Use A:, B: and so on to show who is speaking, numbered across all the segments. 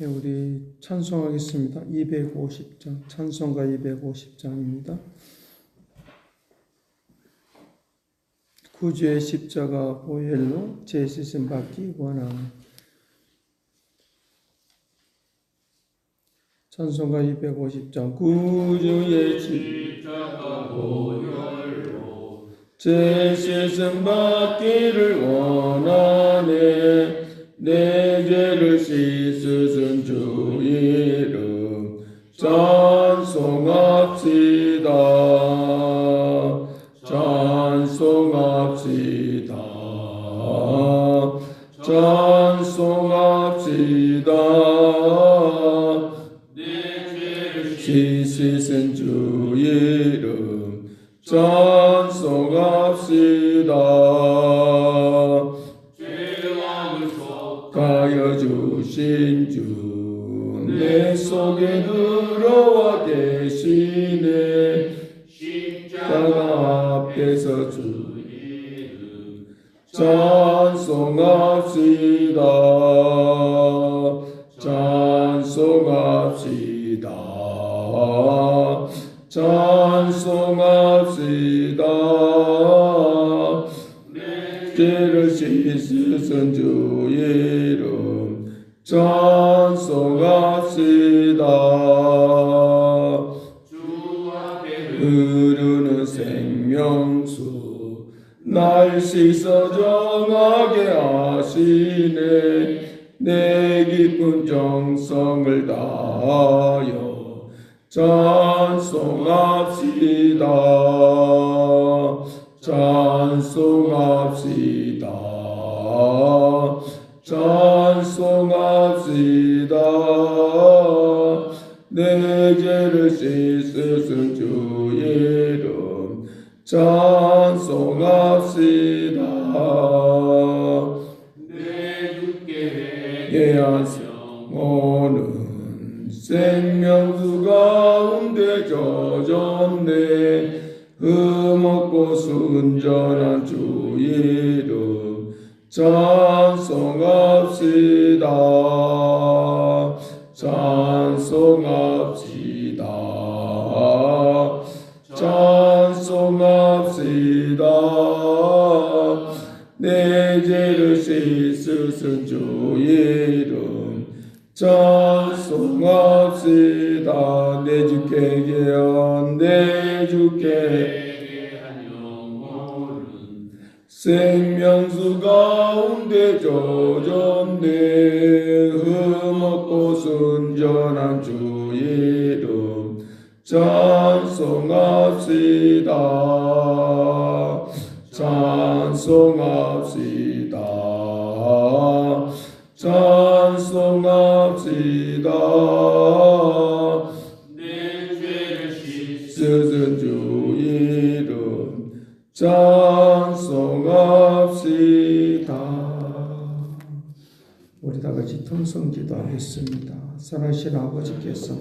A: 네, 우리 찬송하겠습니다. 250장, 찬송가 250장입니다. 구주의 십자가 보혈로 제시심 받기 원함. 찬송가 250장 구주의 십자가 보혈로 제시심 받기를 원하네 내 죄를 이름 찬송합시다. 찬송합시다. 찬송합시다. 씻으신 주 이름 찬송합시다. 가여 주신 주 내 속에 들 찬송합시다. 찬송합시다. 찬송합시다. 죄를 씻으신 주 이름 찬송합시다. 흐르는 생명수 날 씻어 정 하시네. 내 깊은 정성을 다하여 찬송합시다. 찬송합시다. 찬송합시다. 내 죄를 씻으신 주 이름 찬송합시다 영혼은 생명수 가운데 젖었네. 흠없고 순전한 주 이름 찬송합시다. 찬송합시다. 찬송합시다. 내 죄를 씻으신 주 이름 찬송합시다. 내 주께 예언 내 주께 생명수 가운데 젖었네. 흠없고 순전한 주 이름 찬송합시다. 찬송합시다. 찬송합시다 씻은 주 이름 찬송합시다. 우리 다 같이 통성 기도하겠습니다. 살아신 아버지께서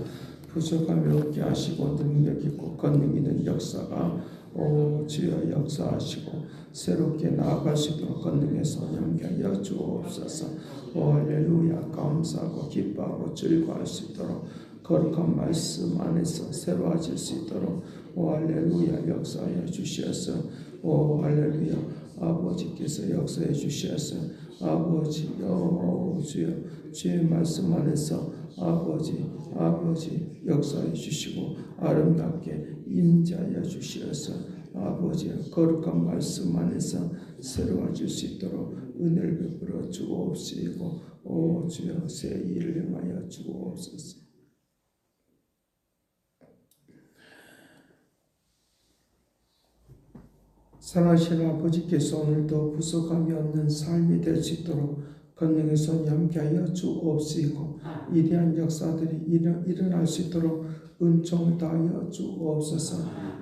A: 부족함이 없게 하시고 능력 있고 권능 있는 역사가 오 주여 역사하시고 새롭게 있도록 권능에서 연결하여 주옵소서. 오 할렐루야. 감사하고 기뻐하고 즐거워할 수 있도록 거룩한 말씀 안에서 새로워질 수 있도록 오 할렐루야. 역사하여 주시옵소서 오 할렐루야. 아버지께서 역사해 주시옵소서 아버지 오 주여 주의 말씀 안에서 아버지 아버지 역사해 주시고 아름답게 임자하여 주시어서 아버지 거룩한 말씀 안에서 새로워질 수 있도록 은혜를 베풀어 주옵시고 오 주여 새 일을 행하여 주옵소서. 사랑하시는 아버지께서 오늘도 부족함이 없는 삶이 될 수 있도록 권능의 손 함께하여 주옵시고 위대한 역사들이 일어- 일어 날 수 있도록 은총을 다하여 주옵소서.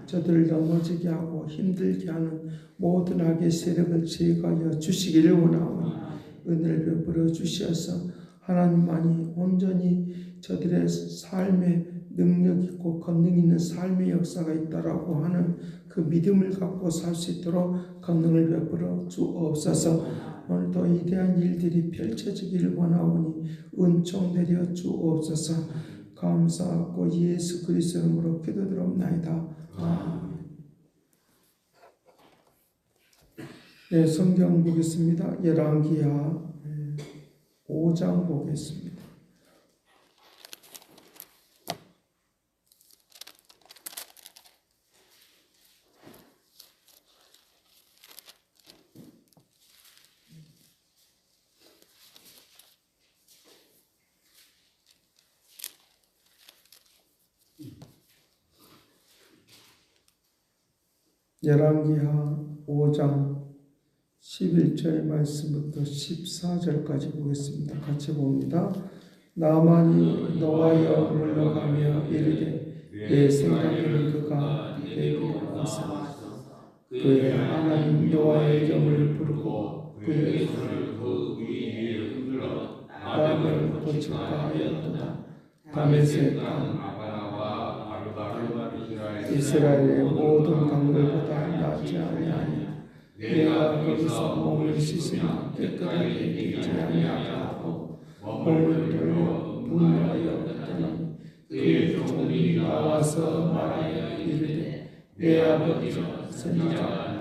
A: 저들을 넘어지게 하고 힘들게 하는 모든 악의 세력을 제거하여 주시기를 원하오니 은혜를 베풀어 주시어서 하나님만이 온전히 저들의 삶에
B: 능력 있고 권능 있는 삶의 역사가 있다라고 하는 그 믿음을 갖고 살 수 있도록 권능을 베풀어 주옵소서. 오늘도 이대한 일들이 펼쳐지기를 원하오니 은총 내려 주옵소서. 감사하고 예수 그리스도 이름으로 기도드립나이다. 아멘. 네, 성경 보겠습니다. 열왕기하 5장 보겠습니다. 열왕기하 5장 11절 말씀부터 14절까지 보겠습니다. 같이 봅니다. 나만이 너와여 물러가며 이르되 내 생각에는 그가 내게로 와서 그의 하나님 여호와의 이름을 부르고 그의 손을 그 위에 흔들어 담을 고칠까 하였도다. 담에색 강 이스라엘의 모든 강물보다 낫지 아니하니 내가 거기서 몸을 씻으며 깨끗하게 되지 아니하고 몸을 돌려 분하여 떠나니 그의 종이 나와서 말하여 이르되 내 아버지 선지자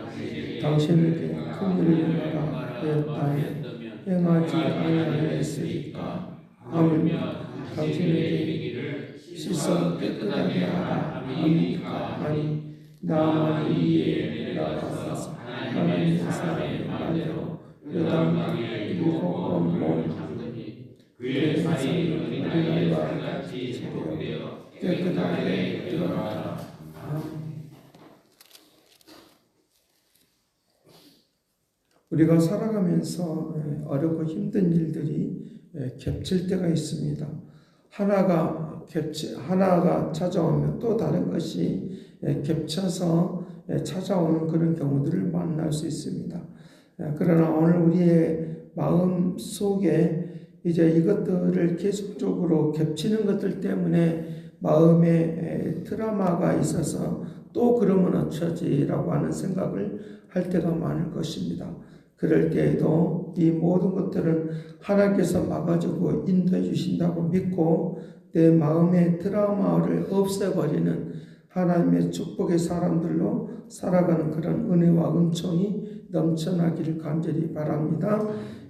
B: 당신에게 큰 일을 내가 하였다에 행하지 아니하였으니까? 하물며 당신에게 씻어 깨끗하게 하라 합니까 아니 나만 이에 나가서 하나님의 사람의 말대로 여당강에 일곱 번몸 그의 세상이 우리와 같이 되어 깨끗하게 들어가라 우리가 살아가면서 어렵고 힘든 일들이 겹칠 때가 있습니다. 하나가 겹치 하나가 찾아오면 또 다른 것이 겹쳐서 찾아오는 그런 경우들을 만날 수 있습니다. 그러나 오늘 우리의 마음 속에 이제 이것들을 계속적으로 겹치는 것들 때문에 마음에 트라마가 있어서 또 그러면 어쩌지라고 하는 생각을 할 때가 많을 것입니다. 그럴 때에도 이 모든 것들은 하나님께서 막아주고 인도해 주신다고 믿고 내 마음의 트라우마를 없애버리는 하나님의 축복의 사람들로 살아가는 그런 은혜와 은총이 넘쳐나기를 간절히 바랍니다.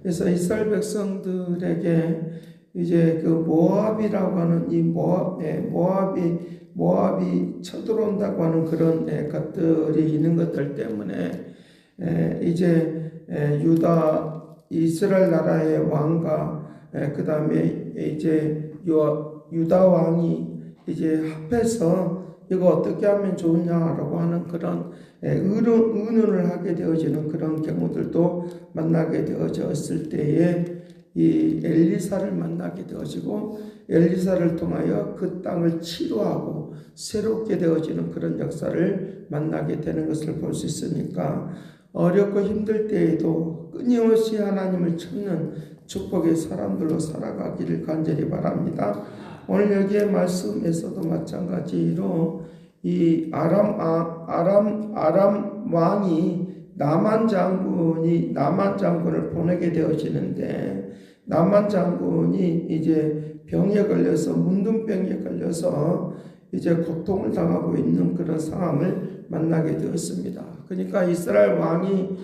B: 그래서 이스라엘 백성들에게 이제 그 모압이라고 하는 이 모압, 모압이 모압이 쳐들어온다고 하는 그런 것들이 있는 것들 때문에 이제 유다 이스라엘 나라의 왕과 그 다음에 이제 유다 왕이 이제 합해서 이거 어떻게 하면 좋냐라고 하는 그런 의논, 의논을 하게 되어지는 그런 경우들도 만나게 되어졌을 때에 이 엘리사를 만나게 되어지고 엘리사를 통하여 그 땅을 치료하고 새롭게 되어지는 그런 역사를 만나게 되는 것을 볼 수 있으니까 어렵고 힘들 때에도 끊임없이 하나님을 찾는 축복의 사람들로 살아가기를 간절히 바랍니다. 오늘 여기에 말씀에서도 마찬가지로 이 아람 아, 아람 아람 왕이 나만 장군이 나만 장군을 보내게 되어지는데 나만 장군이 이제 병에 걸려서 문둥병에 걸려서 이제 고통을 당하고 있는 그런 상황을 만나게 되었습니다. 그러니까 이스라엘 왕이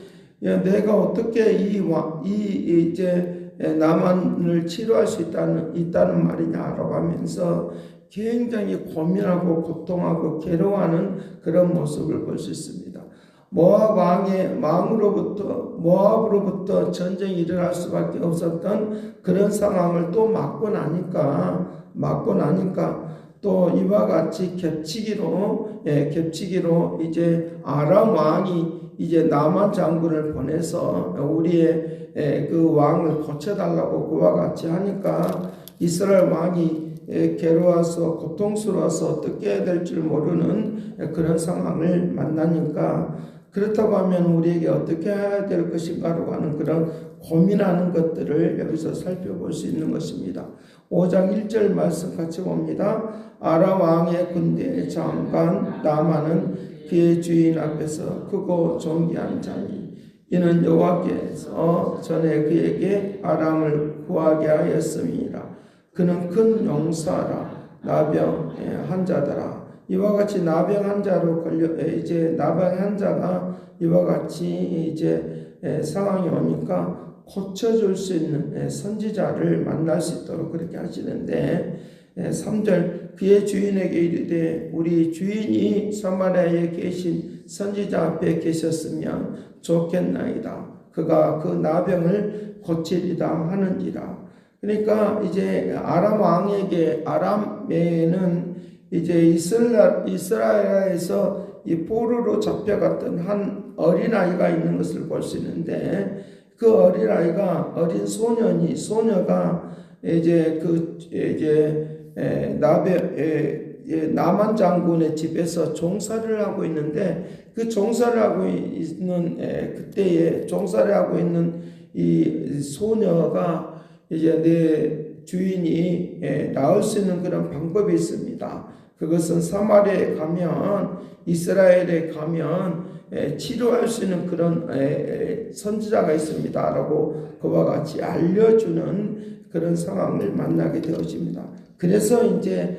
B: 내가 어떻게 이, 이 이제 나만을 치료할 수 있다는 있다는 말이냐라고 하면서 굉장히 고민하고 고통하고 괴로워하는 그런 모습을 볼 수 있습니다. 모압 왕의 왕으로부터 모압으로부터 전쟁이 일어날 수밖에 없었던 그런 상황을 또 맞고 나니까 맞고 나니까 또 이와 같이 겹치기로 예, 겹치기로 이제 아람 왕이 이제 남한 장군을 보내서 우리의 예, 그 왕을 고쳐달라고 그와 같이 하니까 이스라엘 왕이 예, 괴로워서 고통스러워서 어떻게 해야 될 줄 모르는 그런 상황을 만나니까 그렇다고 하면 우리에게 어떻게 해야 될 것인가라고 하는 그런 고민하는 것들을 여기서 살펴볼 수 있는 것입니다. 5장 1절 말씀 같이 봅니다. 아라 왕의 군대 장관 나만은 그의 주인 앞에서 크고 존귀한 자니 이는 여호와께서 전에 그에게 아람을 구하게 하였음이라. 그는 큰 용사라 나병 환자더라. 이와 같이 나병 환자로 걸려 이제 나병 환자가 이와 같이 이제 상황이 오니까 고쳐줄 수 있는 선지자를 만날 수 있도록 그렇게 하시는데 3절 그의 주인에게 이르되 우리 주인이 사마리아에 계신 선지자 앞에 계셨으면 좋겠나이다. 그가 그 나병을 고치리다 하는지라. 그러니까 이제 아람 왕에게 아람에는 이제 이스라, 이스라엘에서 이 포로로 잡혀갔던 한 어린아이가 있는 것을 볼 수 있는데 그 어린아이가 어린 소년이 소녀가 이제 그 이제 나베 나만 장군의 집에서 종사를 하고 있는데 그 종사를 하고 있는 그때에 종사를 하고 있는 이 소녀가 이제 내 주인이 낳을 수 있는 그런 방법이 있습니다. 그것은 사마리아에 가면 이스라엘에 가면 치료할 수 있는 그런 선지자가 있습니다라고 그와 같이 알려주는 그런 상황을 만나게 되어집니다. 그래서 이제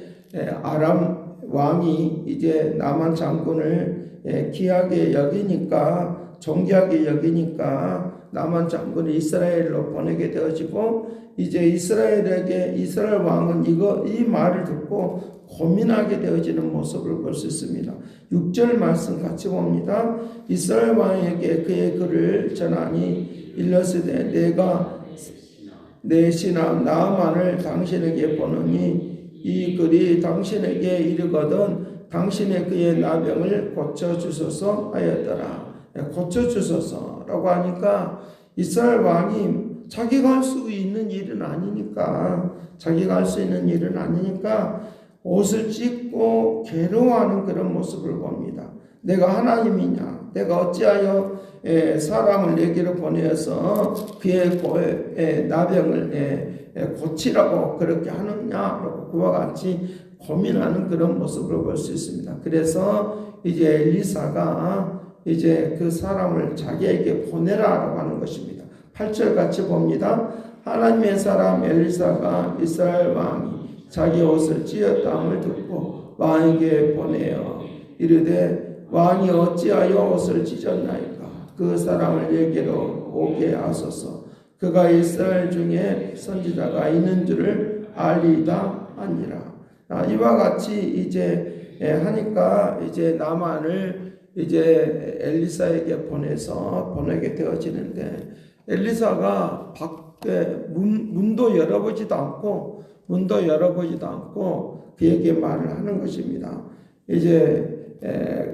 B: 아람 왕이 이제 남한 장군을 귀하게 여기니까 존귀하게 여기니까 남한 장군을 이스라엘로 보내게 되어지고 이제 이스라엘에게 이스라엘 왕은 이거 이 말을 듣고 고민하게 되어지는 모습을 볼 수 있습니다. 6절 말씀 같이 봅니다. 이스라엘 왕에게 그의 글을 전하니 일러스되 내가 내 신하 나만을 당신에게 보느니 이 글이 당신에게 이르거든 당신의 그의 나병을 고쳐 주소서 하였더라. 고쳐 주소서라고 하니까 이스라엘 왕이 자기가 할 수 있는 일은 아니니까 자기가 할 수 있는 일은 아니니까 옷을 찢고 괴로워하는 그런 모습을 봅니다. 내가 하나님이냐? 내가 어찌하여 사람을 내게로 보내서 그의 나병을 고치라고 그렇게 하느냐라고 그와 같이 고민하는 그런 모습을 볼수 있습니다. 그래서 이제 엘리사가 이제 그 사람을 자기에게 보내라라고 하는 것입니다. 8절 같이 봅니다. 하나님의 사람 엘리사가 이스라엘 왕이 자기 옷을 찢었다함을 듣고 왕에게 보내어 이르되 왕이 어찌하여 옷을 찢었나이까? 그 사람을 내게로 오게 하소서. 그가 이스라엘 중에 선지자가 있는 줄을 알리다 하니라. 아, 이와 같이 이제 하니까 이제 나만을 이제 엘리사에게 보내서 보내게 되어지는데 엘리사가 밖에 문, 문도 열어보지도 않고 문도 열어보지도 않고 그에게 말을 하는 것입니다. 이제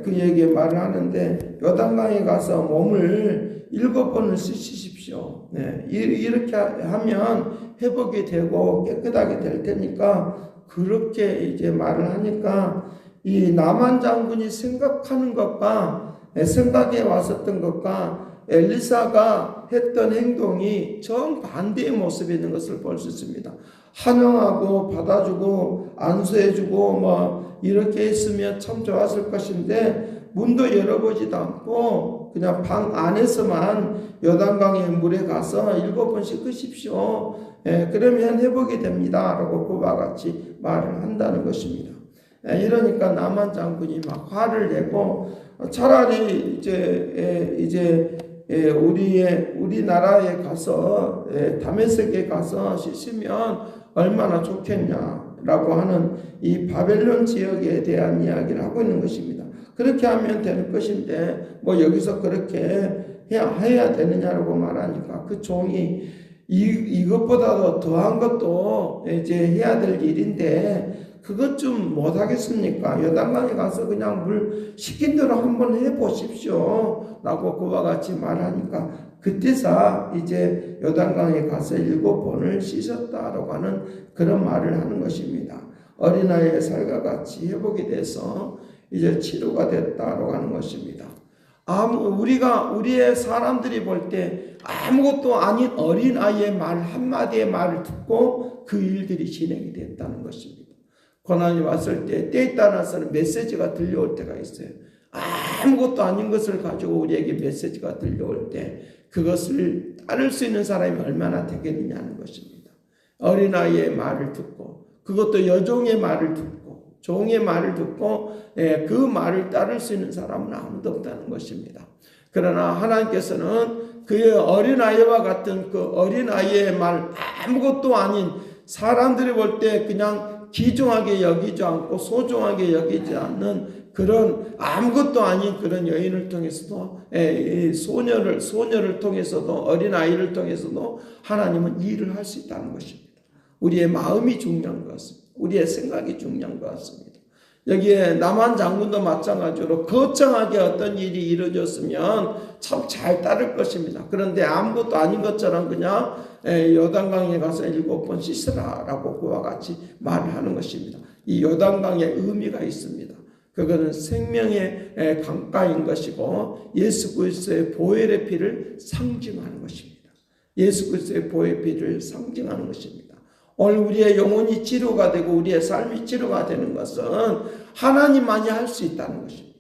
B: 그에게 말을 하는데 요단강에 가서 몸을 일곱 번을 씻으십시오. 네, 이렇게 하면 회복이 되고 깨끗하게 될 테니까 그렇게 이제 말을 하니까 이 남한 장군이 생각하는 것과 생각에 왔었던 것과 엘리사가 했던 행동이 정반대의 모습이 있는 것을 볼 수 있습니다. 환영하고 받아주고 안수해주고 뭐 이렇게 했으면 참 좋았을 것인데 문도 열어보지도 않고 그냥 방 안에서만 요단강의 물에 가서 일곱 번 씻으십시오. 예, 그러면 회복이 됩니다. 라고 그와 같이 말을 한다는 것입니다. 예, 이러니까 남한 장군이 막 화를 내고 차라리 이제 예, 이제 예, 우리의 우리나라에 가서 예, 다메섹에 가서 씻으면 얼마나 좋겠냐 라고 하는 이 바벨론 지역에 대한 이야기를 하고 있는 것입니다. 그렇게 하면 되는 것인데 뭐 여기서 그렇게 해야, 해야 되느냐라고 말하니까 그 종이 이, 이것보다도 더한 것도 이제 해야 될 일인데 그것 좀 못하겠습니까? 여당강에 가서 그냥 물 시킨 대로 한번 해보십시오. 라고 그와 같이 말하니까 그때서 이제 요단강에 가서 일곱 번을 씻었다라고 하는 그런 말을 하는 것입니다. 어린아이의 살과 같이 회복이 돼서 이제 치료가 됐다라고 하는 것입니다. 아무 우리가 우리의 사람들이 볼 때 아무것도 아닌 어린 아이의 말 한마디의 말을 듣고 그 일들이 진행이 됐다는 것입니다. 고난이 왔을 때 때에 따라서는 메시지가 들려올 때가 있어요. 아무것도 아닌 것을 가지고 우리에게 메시지가 들려올 때 그것을 따를 수 있는 사람이 얼마나 되겠느냐는 것입니다. 어린아이의 말을 듣고 그것도 여종의 말을 듣고 종의 말을 듣고 예, 그 말을 따를 수 있는 사람은 아무도 없다는 것입니다. 그러나 하나님께서는 그의 어린아이와 같은 그 어린아이의 말 아무것도 아닌 사람들이 볼 때 그냥 귀중하게 여기지 않고 소중하게 여기지 않는 그런 아무것도 아닌 그런 여인을 통해서도 예, 이 소녀를 소녀를 통해서도 어린 아이를 통해서도 하나님은 일을 할 수 있다는 것입니다. 우리의 마음이 중요한 것 같습니다. 우리의 생각이 중요한 것 같습니다. 여기에 남한 장군도 마찬가지로 거창하게 어떤 일이 이루어졌으면 참 잘 따를 것입니다. 그런데 아무것도 아닌 것처럼 그냥 예, 요단강에 가서 일곱 번 씻으라라고 그와 같이 말을 하는 것입니다. 이 요단강에 의미가 있습니다. 그거는 생명의 에, 강가인 것이고 예수 그리스도의 보혈의 피를 상징하는 것입니다. 예수 그리스도의 보혈의 피를 상징하는 것입니다. 오늘 우리의 영혼이 치료가 되고 우리의 삶이 치료가 되는 것은 하나님만이 할 수 있다는 것입니다.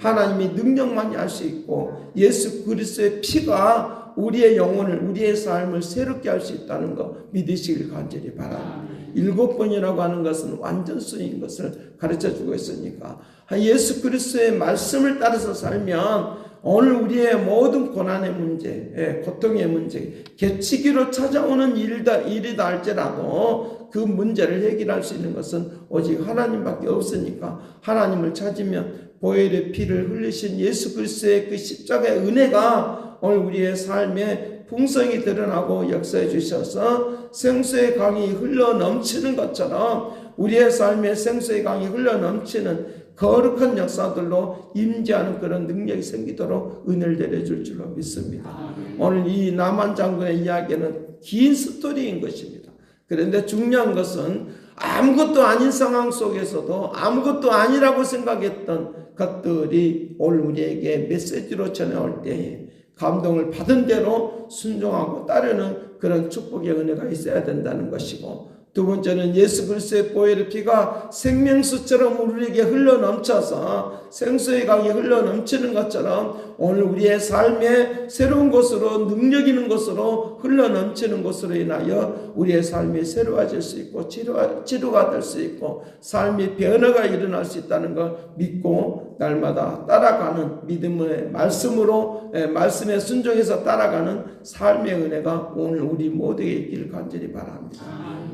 B: 하나님이 능력만이 할 수 있고 예수 그리스도의 피가 우리의 영혼을 우리의 삶을 새롭게 할 수 있다는 거 믿으시길 간절히 바랍니다. 일곱 번이라고 하는 것은 완전수인 것을 가르쳐 주고 있으니까 예수 그리스도의 말씀을 따라서 살면 오늘 우리의 모든 고난의 문제, 예, 고통의 문제, 개치기로 찾아오는 일이다, 일이다 할지라도 그 문제를 해결할 수 있는 것은 오직 하나님밖에 없으니까 하나님을 찾으면 보혈의 피를 흘리신 예수 그리스도의 그 십자가의 은혜가 오늘 우리의 삶에 풍성이 드러나고 역사해 주셔서 생수의 강이 흘러 넘치는 것처럼 우리의 삶에 생수의 강이 흘러 넘치는 거룩한 역사들로 임재하는 그런 능력이 생기도록 은혜를 내려줄 줄로 믿습니다. 오늘 이 남한 장군의 이야기는 긴 스토리인 것입니다. 그런데 중요한 것은 아무것도 아닌 상황 속에서도 아무것도 아니라고 생각했던 것들이 오늘 우리에게 메시지로 전해올 때에 감동을 받은 대로 순종하고 따르는 그런 축복의 은혜가 있어야 된다는 것이고 두 번째는 예수 그리스도의 보혈의 피가 생명수처럼 우리에게 흘러 넘쳐서 생수의 강이 흘러 넘치는 것처럼 오늘 우리의 삶에 새로운 것으로 능력 있는 것으로 흘러 넘치는 것으로 인하여 우리의 삶이 새로워질 수 있고 치료, 치료가 될 수 있고 삶의 변화가 일어날 수 있다는 걸 믿고 날마다 따라가는 믿음의 말씀으로 예, 말씀에 순종해서 따라가는 삶의 은혜가 오늘 우리 모두에게 있기를 간절히 바랍니다.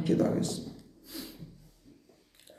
B: 기도하겠습니다.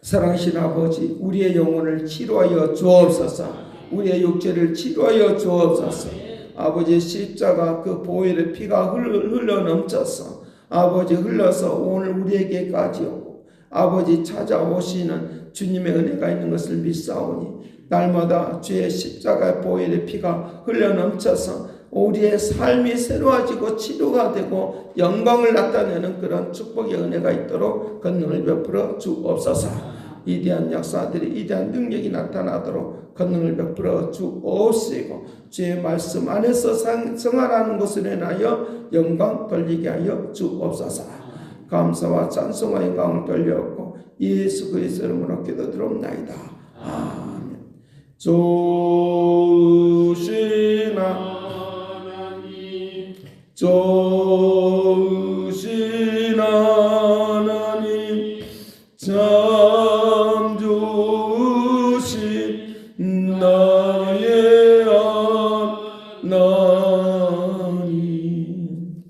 B: 사랑하신 아버지, 우리의 영혼을 치료하여 주옵소서. 우리의 육체를 치료하여 주옵소서. 아버지 십자가 그 보혈의 피가 흘러 넘쳐서 아버지 흘러서 오늘 우리에게까지 오고 아버지 찾아오시는 주님의 은혜가 있는 것을 믿사오니 날마다 주의 십자가의 보혈의 피가 흘러 넘쳐서 우리의 삶이 새로워지고 치료가 되고 영광을 나타내는 그런 축복의 은혜가 있도록 건능을 베풀어 주옵소서. 이대한 역사들이 이대한 능력이 나타나도록 건능을 베풀어 주옵시고 주의 말씀 안에서 생활하는 것을 인하여 영광 돌리게 하여 주옵소서. 감사와 찬송과 영광을 돌려옵고 예수 그리스도 이름으로 기도드립나이다. 아멘. 조 하나님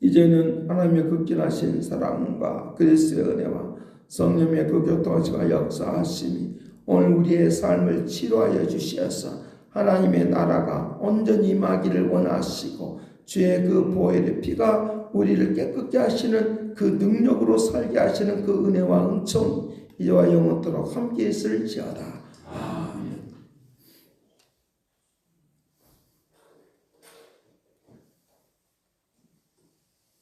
B: 이제는 하나님의 극진하신 사랑과 그리스의 은혜와 성령의 그 교통하시가 역사하심이 오늘 우리의 삶을 치료하여 주시어서 하나님의 나라가 온전히 임하기를 원하시고 주의 그 보혈의 피가 우리를 깨끗게 하시는 그 능력으로 살게 하시는 그 은혜와 은총 이와 영원토록 함께 있을지어다.